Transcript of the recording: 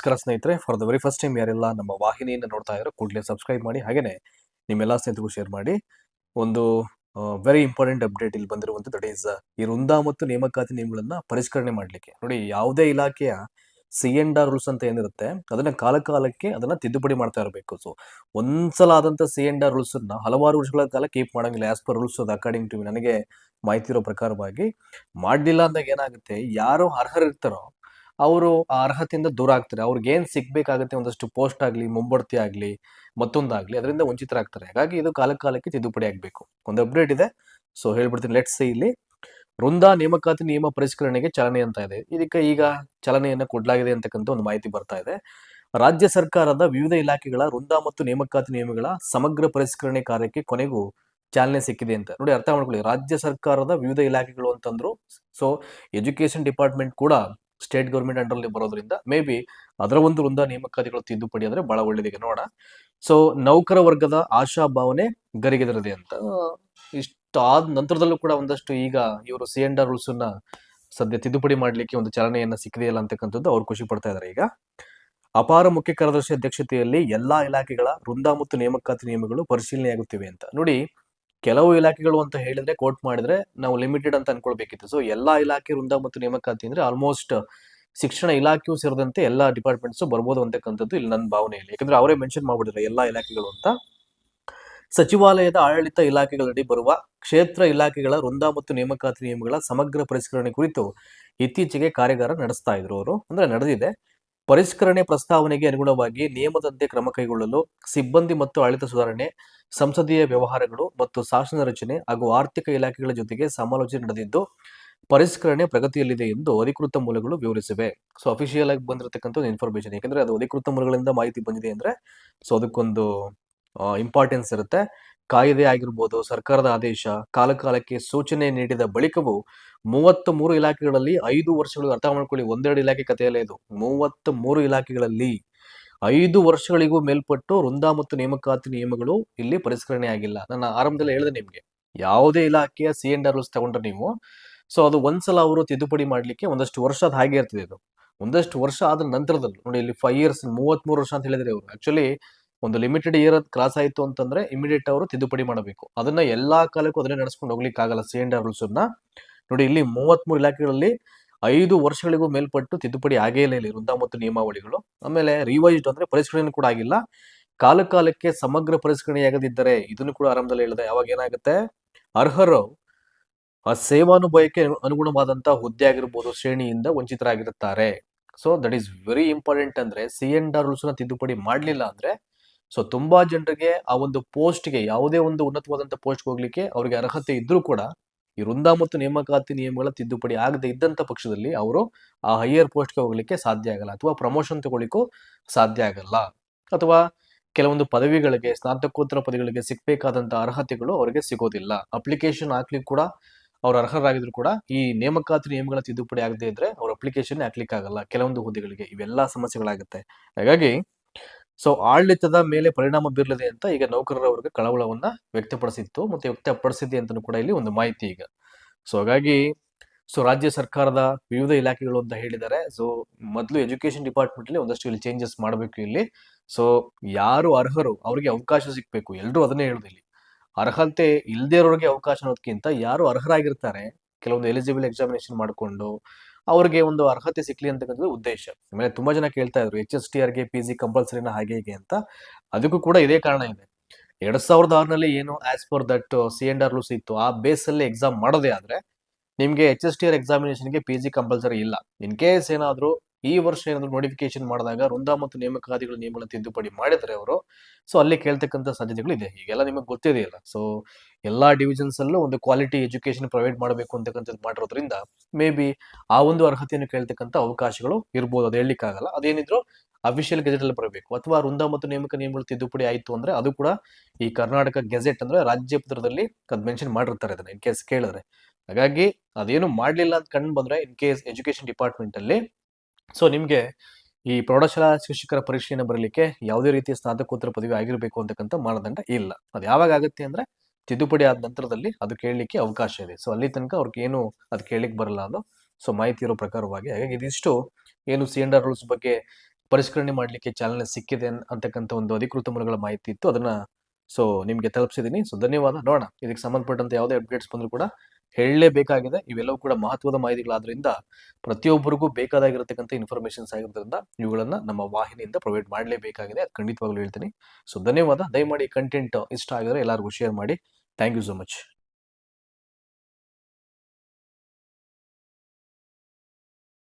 ನಮಸ್ಕಾರ ಸ್ನೇಹಿತರೆ for the very first time ಯಾರೆಲ್ಲ ನಮ್ಮ ವಾಹಿನಿಯನ್ನು ನೋಡ್ತಾ ಇರೋ ಕೂಡಲೇ ಸಬ್ಸ್ಕ್ರೈಬ್ ಮಾಡಿ ಹಾಗೆಯೇ ನಿಮ್ಮೆಲ್ಲ ಸ್ನೇಹಿತರಿಗೂ ಶೇರ್ ಮಾಡಿ. ಒಂದು ವೆರಿ ಇಂಪಾರ್ಟೆಂಟ್ ಅಪ್ಡೇಟ್ ಇಲ್ಲಿ ಬಂದಿರುವಂಥದ್ದು ದಟ್ ಈಸ್ ಈ ವೃಂದ ಮತ್ತು ನೇಮಕಾತಿ ನಿಯಮಗಳನ್ನು ಪರಿಷ್ಕರಣೆ ಮಾಡಲಿಕ್ಕೆ. ನೋಡಿ, ಯಾವುದೇ ಇಲಾಖೆಯ ಸಿ ಎನ್ ಆರ್ ರೂಲ್ಸ್ ಅಂತ ಏನಿರುತ್ತೆ, ಅದನ್ನ ಕಾಲಕಾಲಕ್ಕೆ ಅದನ್ನ ತಿದ್ದುಪಡಿ ಮಾಡ್ತಾ ಇರಬೇಕು. ಸೊ ಒಂದ್ಸಲ ಆದಂತ ಸಿ ಎನ್ ಆರ್ ರೂಲ್ಸ್ ಅನ್ನ ಹಲವಾರು ವರ್ಷಗಳ ಕಾಲ ಕೀಪ್ ಮಾಡಂಗಿಲ್ಲ as per rules according to ನನಗೆ ಮಾಹಿತಿ ಇರೋ ಪ್ರಕಾರವಾಗಿ. ಮಾಡಲಿಲ್ಲ ಅಂದಾಗ ಏನಾಗುತ್ತೆ, ಯಾರು ಅರ್ಹರಿರ್ತಾರೋ ಅವರು ಆ ಅರ್ಹತೆಯಿಂದ ದೂರ ಆಗ್ತಾರೆ. ಅವ್ರಿಗೆ ಏನ್ ಸಿಗ್ಬೇಕಾಗತ್ತೆ ಒಂದಷ್ಟು ಪೋಸ್ಟ್ ಆಗ್ಲಿ, ಮುಂಬಡ್ತಿ ಆಗ್ಲಿ, ಮತ್ತೊಂದಾಗ್ಲಿ ಅದರಿಂದ ವಂಚಿತರಾಗ್ತಾರೆ ಹಾಗಾಗಿ ಇದು ಕಾಲ ಕಾಲಕ್ಕೆ ತಿದ್ದುಪಡಿ ಆಗ್ಬೇಕು. ಒಂದು ಅಪ್ಡೇಟ್ ಇದೆ. ಸೊ ಹೇಳ್ಬಿಡ್ತೀನಿ ಲೆಟ್ಸ್ ಇಲ್ಲಿ. ವೃಂದ ನೇಮಕಾತಿ ನಿಯಮ ಪರಿಷ್ಕರಣೆಗೆ ಚಾಲನೆ ಅಂತ ಇದೆ. ಇದಕ್ಕೆ ಈಗ ಚಾಲನೆಯನ್ನು ಕೊಡಲಾಗಿದೆ ಅಂತಕ್ಕಂಥ ಒಂದು ಮಾಹಿತಿ ಬರ್ತಾ ಇದೆ. ರಾಜ್ಯ ಸರ್ಕಾರದ ವಿವಿಧ ಇಲಾಖೆಗಳ ವೃಂದ ಮತ್ತು ನೇಮಕಾತಿ ನಿಯಮಗಳ ಸಮಗ್ರ ಪರಿಷ್ಕರಣೆ ಕಾರ್ಯಕ್ಕೆ ಕೊನೆಗೂ ಚಾಲನೆ ಸಿಕ್ಕಿದೆ ಅಂತ. ನೋಡಿ, ಅರ್ಥ ಮಾಡ್ಕೊಳ್ಳಿ. ರಾಜ್ಯ ಸರ್ಕಾರದ ವಿವಿಧ ಇಲಾಖೆಗಳು ಅಂತಂದ್ರು ಸೊ ಎಜುಕೇಶನ್ ಡಿಪಾರ್ಟ್ಮೆಂಟ್ ಕೂಡ ಸ್ಟೇಟ್ ಗೌರ್ಮೆಂಟ್ ಅಂಡರ್ ಬರೋದ್ರಿಂದ ಮೇ ಬಿ ಅದರ ಒಂದು ವೃಂದ ನೇಮಕಾತಿಗಳು ತಿದ್ದುಪಡಿ ಅಂದ್ರೆ ಬಹಳ ಒಳ್ಳೇದಿಗೆ ನೋಡ ಸೊ ನೌಕರ ವರ್ಗದ ಆಶಾ ಭಾವನೆ ಗರಿಗೆದರದೆ ಅಂತ. ಇಷ್ಟಾದ ನಂತರದಲ್ಲೂ ಕೂಡ ಒಂದಷ್ಟು ಈಗ ಇವರು ಸಿ ಎಂಡ್ ರೂಲ್ಸ್ ಅನ್ನ ಸದ್ಯ ತಿದ್ದುಪಡಿ ಮಾಡ್ಲಿಕ್ಕೆ ಒಂದು ಚಾಲನೆಯನ್ನ ಸಿಕ್ಕಿದೆಯಲ್ಲ ಅಂತಕ್ಕಂಥದ್ದು ಅವ್ರು ಖುಷಿ ಪಡ್ತಾ ಇದಾರೆ ಈಗ. ಅಪಾರ ಮುಖ್ಯ ಕಾರ್ಯದರ್ಶಿ ಅಧ್ಯಕ್ಷತೆಯಲ್ಲಿ ಎಲ್ಲಾ ಇಲಾಖೆಗಳ ವೃಂದ ಮತ್ತು ನೇಮಕಾತಿ ನಿಯಮಗಳು ಪರಿಶೀಲನೆಯಾಗುತ್ತಿವೆ ಅಂತ. ನೋಡಿ ಕೆಲವು ಇಲಾಖೆಗಳು ಅಂತ ಹೇಳಿದ್ರೆ ಕೋಟ್ ಮಾಡಿದ್ರೆ ನಾವು ಲಿಮಿಟೆಡ್ ಅಂತ ಅನ್ಕೊಳ್ಬೇಕಿತ್ತು. ಸೊ ಎಲ್ಲಾ ಇಲಾಖೆ ವೃಂದ ಮತ್ತು ನೇಮಕಾತಿ ಅಂದ್ರೆ ಆಲ್ಮೋಸ್ಟ್ ಶಿಕ್ಷಣ ಇಲಾಖೆಯೂ ಸೇರಿದಂತೆ ಎಲ್ಲಾ ಡಿಪಾರ್ಟ್ಮೆಂಟ್ಸ್ ಬರ್ಬೋದು ಅಂತಕ್ಕಂಥದ್ದು ಇಲ್ಲಿ ನನ್ನ ಭಾವನೆಯಲ್ಲಿ. ಯಾಕಂದ್ರೆ ಅವರೇ ಮೆನ್ಷನ್ ಮಾಡ್ಬಿಟ್ಟಿದ್ದಾರೆ ಎಲ್ಲಾ ಇಲಾಖೆಗಳು ಅಂತ. ಸಚಿವಾಲಯದ ಆಡಳಿತ ಇಲಾಖೆಗಳಡಿ ಬರುವ ಕ್ಷೇತ್ರ ಇಲಾಖೆಗಳ ವೃಂದ ಮತ್ತು ನೇಮಕಾತಿ ನಿಯಮಗಳ ಸಮಗ್ರ ಪರಿಷ್ಕರಣೆ ಕುರಿತು ಇತ್ತೀಚೆಗೆ ಕಾರ್ಯಾಗಾರ ನಡೆಸ್ತಾ ಇದ್ರು ಅವರು. ಅಂದ್ರೆ ನಡೆದಿದೆ. ಪರಿಷ್ಕರಣೆ ಪ್ರಸ್ತಾವನೆಗೆ ಅನುಗುಣವಾಗಿ ನಿಯಮದಂತೆ ಕ್ರಮ ಕೈಗೊಳ್ಳಲು ಸಿಬ್ಬಂದಿ ಮತ್ತು ಆಡಳಿತ ಸುಧಾರಣೆ, ಸಂಸದೀಯ ವ್ಯವಹಾರಗಳು ಮತ್ತು ಶಾಸನ ರಚನೆ ಹಾಗೂ ಆರ್ಥಿಕ ಇಲಾಖೆಗಳ ಜೊತೆಗೆ ಸಮಾಲೋಚನೆ ನಡೆದಿದ್ದು, ಪರಿಷ್ಕರಣೆ ಪ್ರಗತಿಯಲ್ಲಿದೆ ಎಂದು ಅಧಿಕೃತ ಮೂಲಗಳು ವಿವರಿಸಿವೆ. ಸೊ ಅಫಿಷಿಯಲ್ ಆಗಿ ಬಂದಿರತಕ್ಕಂಥ ಇನ್ಫಾರ್ಮೇಶನ್ ಯಾಕಂದ್ರೆ ಅದು ಅಧಿಕೃತ ಮೂಲಗಳಿಂದ ಮಾಹಿತಿ ಬಂದಿದೆ ಅಂದ್ರೆ ಸೊ ಅದಕ್ಕೊಂದು ಇಂಪಾರ್ಟೆನ್ಸ್ ಇರುತ್ತೆ. ಕಾಯ್ದೆ ಆಗಿರ್ಬೋದು, ಸರ್ಕಾರದ ಆದೇಶ, ಕಾಲಕಾಲಕ್ಕೆ ಸೂಚನೆ ನೀಡಿದ ಬಳಿಕವೂ ಮೂವತ್ತ್ ಮೂರು ಇಲಾಖೆಗಳಲ್ಲಿ ಐದು ವರ್ಷಗಳು ಅರ್ಥ ಮಾಡ್ಕೊಳ್ಳಿ, ಒಂದೆರಡು ಇಲಾಖೆ ಕಥೆಯಲ್ಲೇ ಇದು. ಮೂವತ್ತ್ ಮೂರು ಇಲಾಖೆಗಳಲ್ಲಿ ಐದು ವರ್ಷಗಳಿಗೂ ಮೇಲ್ಪಟ್ಟು ವೃಂದ ಮತ್ತು ನೇಮಕಾತಿ ನಿಯಮಗಳು ಇಲ್ಲಿ ಪರಿಷ್ಕರಣೆ ಆಗಿಲ್ಲ. ನನ್ನ ಆರಂಭದಲ್ಲಿ ಹೇಳಿದೆ ನಿಮ್ಗೆ. ಯಾವುದೇ ಇಲಾಖೆಯ ಸಿ ಎನ್ ರೂಲ್ಸ್ ತಗೊಂಡ್ರೆ ನೀವು, ಸೊ ಅದು ಒಂದ್ಸಲ ಅವರು ತಿದ್ದುಪಡಿ ಮಾಡ್ಲಿಕ್ಕೆ ಒಂದಷ್ಟು ವರ್ಷ ಅದು ಹಾಗೆ ಇರ್ತದೆ ಇದು. ಒಂದಷ್ಟು ವರ್ಷ ಆದ ನಂತರದಲ್ಲಿ, ನೋಡಿ ಇಲ್ಲಿ ಫೈವ್ ಇಯರ್ಸ್ ಮೂವತ್ತ್ ಮೂರು ವರ್ಷ ಅಂತ ಹೇಳಿದ್ರೆ ಅವರು ಆಕ್ಚುಲಿ ಒಂದು ಲಿಮಿಟೆಡ್ ಇಯರ್ ಕ್ರಾಸ್ ಆಯಿತು ಅಂತಂದ್ರೆ ಇಮಿಡಿಯೇಟ್ ಅವರು ತಿದ್ದುಪಡಿ ಮಾಡಬೇಕು. ಅದನ್ನ ಎಲ್ಲಾ ಕಾಲಕ್ಕೂ ಅದನ್ನೇ ನಡೆಸ್ಕೊಂಡು ಹೋಗ್ಲಿಕ್ಕೆ ಆಗಲ್ಲ ಸಿ ಆರ್ ರೂಲ್ಸ್ ಅನ್ನ. ನೋಡಿ, ಇಲ್ಲಿ ಮೂವತ್ತ್ ಮೂರು ಇಲಾಖೆಗಳಲ್ಲಿ ಐದು ವರ್ಷಗಳಿಗೂ ಮೇಲ್ಪಟ್ಟು ತಿದ್ದುಪಡಿ ಆಗೇ ಇಲ್ಲ ಇಲ್ಲಿ ವೃಂದ ಮತ್ತು ನಿಯಮಾವಳಿಗಳು. ಆಮೇಲೆ ರಿವೈಸ್ಡ್ ಅಂದ್ರೆ ಪರಿಷ್ಕರಣೆ ಕೂಡ ಆಗಿಲ್ಲ. ಕಾಲ ಕಾಲಕ್ಕೆ ಸಮಗ್ರ ಪರಿಷ್ಕರಣೆಯಾಗದಿದ್ದರೆ ಇದನ್ನು ಕೂಡ ಆರಂಭದಲ್ಲಿ ಹೇಳಿದೆ. ಯಾವಾಗ ಏನಾಗುತ್ತೆ? ಅರ್ಹರು ಆ ಸೇವಾನುಭವಕ್ಕೆ ಅನುಗುಣವಾದಂತಹ ಹುದ್ದೆ ಆಗಿರ್ಬೋದು, ಶ್ರೇಣಿಯಿಂದ ವಂಚಿತರಾಗಿರುತ್ತಾರೆ. So that is very important ಅಂದ್ರೆ ಸಿ ಆರ್ ರೂಲ್ಸ್ನ ತಿದ್ದುಪಡಿ ಮಾಡಲಿಲ್ಲ ಅಂದ್ರೆ ಸೊ ತುಂಬಾ ಜನರಿಗೆ ಆ ಒಂದು ಪೋಸ್ಟ್ಗೆ ಯಾವುದೇ ಒಂದು ಉನ್ನತವಾದಂತಹ ಪೋಸ್ಟ್ ಹೋಗ್ಲಿಕ್ಕೆ ಅವರಿಗೆ ಅರ್ಹತೆ ಇದ್ರೂ ಕೂಡ ಈ ವೃಂದ ಮತ್ತು ನೇಮಕಾತಿ ನಿಯಮಗಳ ತಿದ್ದುಪಡಿ ಆಗದೆ ಇದ್ದಂತ ಪಕ್ಷದಲ್ಲಿ ಅವರು ಆ ಹೈಯರ್ ಪೋಸ್ಟ್ಗೆ ಹೋಗ್ಲಿಕ್ಕೆ ಸಾಧ್ಯ ಆಗಲ್ಲ ಅಥವಾ ಪ್ರಮೋಷನ್ ತಗೊಳ್ಳಿಕ್ಕೂ ಸಾಧ್ಯ ಆಗಲ್ಲ. ಅಥವಾ ಕೆಲವೊಂದು ಪದವಿಗಳಿಗೆ, ಸ್ನಾತಕೋತ್ತರ ಪದವಿಗಳಿಗೆ ಸಿಗ್ಬೇಕಾದಂತ ಅರ್ಹತೆಗಳು ಅವರಿಗೆ ಸಿಗೋದಿಲ್ಲ. ಅಪ್ಲಿಕೇಶನ್ ಹಾಕ್ಲಿಕ್ಕೆ ಕೂಡ ಅವ್ರು ಅರ್ಹರಾಗಿದ್ರು ಕೂಡ ಈ ನೇಮಕಾತಿ ನಿಯಮಗಳ ತಿದ್ದುಪಡಿ ಆಗದೆ ಇದ್ರೆ ಅವ್ರ ಅಪ್ಲಿಕೇಶನ್ ಹಾಕ್ಲಿಕ್ಕೆ ಆಗಲ್ಲ ಕೆಲವೊಂದು ಹುದ್ದೆಗಳಿಗೆ ಇವೆಲ್ಲ ಸಮಸ್ಯೆಗಳಾಗುತ್ತೆ. ಹಾಗಾಗಿ ಸೊ ಆಡಳಿತದ ಮೇಲೆ ಪರಿಣಾಮ ಬೀರಲಿದೆ ಅಂತ ಈಗ ನೌಕರರ ನೌಕರರವರಿಗೆ ಕಳವಳವನ್ನ ವ್ಯಕ್ತಪಡಿಸಿತ್ತು ಮತ್ತೆ ವ್ಯಕ್ತಪಡಿಸಿದೆ ಅಂತಲೂ ಕೂಡ ಇಲ್ಲಿ ಒಂದು ಮಾಹಿತಿ ಈಗ. ಸೊ ಹಾಗಾಗಿ ಸೊ ರಾಜ್ಯ ಸರ್ಕಾರದ ವಿವಿಧ ಇಲಾಖೆಗಳು ಅಂತ ಹೇಳಿದ್ದಾರೆ. ಸೊ ಮೊದಲು ಎಜುಕೇಶನ್ ಡಿಪಾರ್ಟ್ಮೆಂಟ್ ಅಲ್ಲಿ ಒಂದಷ್ಟು ಇಲ್ಲಿ ಚೇಂಜಸ್ ಮಾಡಬೇಕು ಇಲ್ಲಿ. ಸೊ ಯಾರು ಅರ್ಹರು ಅವರಿಗೆ ಅವಕಾಶ ಸಿಗ್ಬೇಕು. ಎಲ್ಲರೂ ಅದನ್ನೇ ಹೇಳುದು ಇಲ್ಲಿ. ಅರ್ಹತೆ ಇಲ್ಲದೆ ಇರೋರಿಗೆ ಅವಕಾಶ ಅನ್ನೋದಕ್ಕಿಂತ ಯಾರು ಅರ್ಹರಾಗಿರ್ತಾರೆ, ಕೆಲವೊಂದು ಎಲಿಜಿಬಲ್ ಎಕ್ಸಾಮಿನೇಷನ್ ಮಾಡಿಕೊಂಡು ಅವ್ರಿಗೆ ಒಂದು ಅರ್ಹತೆ ಸಿಕ್ಲಿ ಅಂತಕ್ಕಂಥದ್ದು ಉದ್ದೇಶ. ಆಮೇಲೆ ತುಂಬಾ ಜನ ಕೇಳ್ತಾ ಇದ್ರು ಎಚ್ ಎಸ್ ಟಿ ಆರ್ಗೆ ಪಿ ಜಿ ಕಂಪಲ್ಸರಿನ ಹಾಗೆ ಹೀಗೆ ಅಂತ. ಅದಕ್ಕೂ ಕೂಡ ಇದೇ ಕಾರಣ ಇದೆ. ಎರಡ್ ಸಾವಿರದ ಆರ್ನಲ್ಲಿ ಏನು as per that C and R ಇತ್ತು, ಆ ಬೇಸ್ ಅಲ್ಲಿ ಎಕ್ಸಾಮ್ ಮಾಡೋದೇ ಆದ್ರೆ, ನಿಮ್ಗೆ ಎಚ್ ಎಸ್ ಟಿ ಆರ್ ಎಕ್ಸಾಮಿನೇಷನ್ಗೆ ಪಿ ಜಿ ಕಂಪಲ್ಸರಿ ಇಲ್ಲ. ಇನ್ ಕೇಸ್ ಏನಾದ್ರು ಈ ವರ್ಷ ಏನಾದ್ರು ನೋಟಿಫಿಕೇಶನ್ ಮಾಡಿದಾಗ ವೃಂದ ಮತ್ತು ನೇಮಕಾತಿಗಳ ನಿಯಮಗಳ ತಿದ್ದುಪಡಿ ಮಾಡಿದ್ರೆ ಅವರು ಸೊ ಅಲ್ಲಿ ಕೇಳ್ತಕ್ಕಂಥ ಸಾಧ್ಯತೆಗಳು ಇದೆ ಈಗೆಲ್ಲ ನಿಮಗೆ ಗೊತ್ತಿದೆಯಲ್ಲ ಸೊ ಎಲ್ಲಾ ಡಿವಿಷನ್ಸ್ ಅಲ್ಲೂ ಒಂದು ಕ್ವಾಲಿಟಿ ಎಜುಕೇಶನ್ ಪ್ರೊವೈಡ್ ಮಾಡಬೇಕು ಅಂತಕ್ಕಂಥದ್ದು ಮಾಡಿರೋದ್ರಿಂದ ಮೇ ಬಿ ಆ ಒಂದು ಅರ್ಹತೆಯನ್ನು ಕೇಳ್ತಕ್ಕಂಥ ಅವಕಾಶಗಳು ಇರ್ಬೋದು. ಅದು ಹೇಳಲಿಕ್ಕಾಗಲ್ಲ. ಅದೇನಿದ್ರು ಅಫಿಷಿಯಲ್ ಗೆಜೆಟ್ ಅಲ್ಲಿ ಬರಬೇಕು. ಅಥವಾ ವೃಂದ ಮತ್ತು ನೇಮಕ ನಿಯಮಗಳು ತಿದ್ದುಪಡಿ ಆಯ್ತು ಅಂದ್ರೆ ಅದು ಕೂಡ ಈ ಕರ್ನಾಟಕ ಗೆಜೆಟ್ ಅಂದ್ರೆ ರಾಜ್ಯ ಪತ್ರದಲ್ಲಿ ಮೆನ್ಷನ್ ಮಾಡಿರ್ತಾರೆ ಅದನ್ನ ಇನ್ ಕೇಸ್ ಕೇಳಿದ್ರೆ. ಹಾಗಾಗಿ ಅದೇನು ಮಾಡಲಿಲ್ಲ ಅಂತ ಕಂಡು ಬಂದ್ರೆ ಇನ್ ಕೇಸ್ ಎಜುಕೇಶನ್ ಡಿಪಾರ್ಟ್ಮೆಂಟ್ ಅಲ್ಲಿ ಸೊ ನಿಮ್ಗೆ ಈ ಪ್ರೌಢಶಾಲಾ ಶಿಕ್ಷಕರ ಪರೀಕ್ಷೆಯನ್ನು ಬರಲಿಕ್ಕೆ ಯಾವುದೇ ರೀತಿಯ ಸ್ನಾತಕೋತ್ತರ ಪದವಿ ಆಗಿರಬೇಕು ಅಂತಕ್ಕಂಥ ಮಾನದಂಡ ಇಲ್ಲ. ಅದು ಯಾವಾಗ ಆಗುತ್ತೆ ಅಂದ್ರೆ ತಿದ್ದುಪಡಿ ಆದ ನಂತರದಲ್ಲಿ ಅದು ಕೇಳಲಿಕ್ಕೆ ಅವಕಾಶ ಇದೆ. ಸೊ ಅಲ್ಲಿ ತನಕ ಅವ್ರಿಗೆ ಏನು ಅದು ಕೇಳಲಿಕ್ಕೆ ಬರಲ್ಲ ಅದು ಸೊ ಮಾಹಿತಿ ಇರೋ ಪ್ರಕಾರವಾಗಿ. ಹಾಗಾಗಿ ಇದಿಷ್ಟು ಏನು ಸಿ ರೂಲ್ಸ್ ಬಗ್ಗೆ ಪರಿಷ್ಕರಣೆ ಮಾಡಲಿಕ್ಕೆ ಚಾಲನೆ ಸಿಕ್ಕಿದೆ ಅಂತಕ್ಕಂಥ ಒಂದು ಅಧಿಕೃತ ಮೂಲಗಳ ಮಾಹಿತಿ ಇತ್ತು. ಅದನ್ನ ಸೊ ನಿಮಗೆ ತಲುಪಿಸಿದ್ದೀನಿ ಸೊ ಧನ್ಯವಾದ. ನೋಡೋಣ. ಇದಕ್ಕೆ ಸಂಬಂಧಪಟ್ಟಂತ ಯಾವುದೇ ಅಪ್ಡೇಟ್ಸ್ ಬಂದರೂ ಕೂಡ ಹೇಳಲೇಬೇಕಾಗಿದೆ. ಇವೆಲ್ಲವೂ ಕೂಡ ಮಹತ್ವದ ಮಾಹಿತಿಗಳಾದ್ರಿಂದ ಪ್ರತಿಯೊಬ್ಬರಿಗೂ ಬೇಕಾದಾಗಿರತಕ್ಕಂಥ ಇನ್ಫಾರ್ಮೇಶನ್ಸ್ ಆಗಿರೋದ್ರಿಂದ ಇವುಗಳನ್ನ ನಮ್ಮ ವಾಹಿನಿಯಿಂದ ಪ್ರೊವೈಡ್ ಮಾಡಲೇಬೇಕಾಗಿದೆ. ಅದು ಖಂಡಿತವಾಗ್ಲೂ ಹೇಳ್ತೀನಿ. ಸೊ, ಧನ್ಯವಾದ. ದಯಮಾಡಿ ಕಂಟೆಂಟ್ ಇಷ್ಟ ಆಗಿದ್ರೆ ಎಲ್ಲರಿಗೂ ಶೇರ್ ಮಾಡಿ. Thank you so much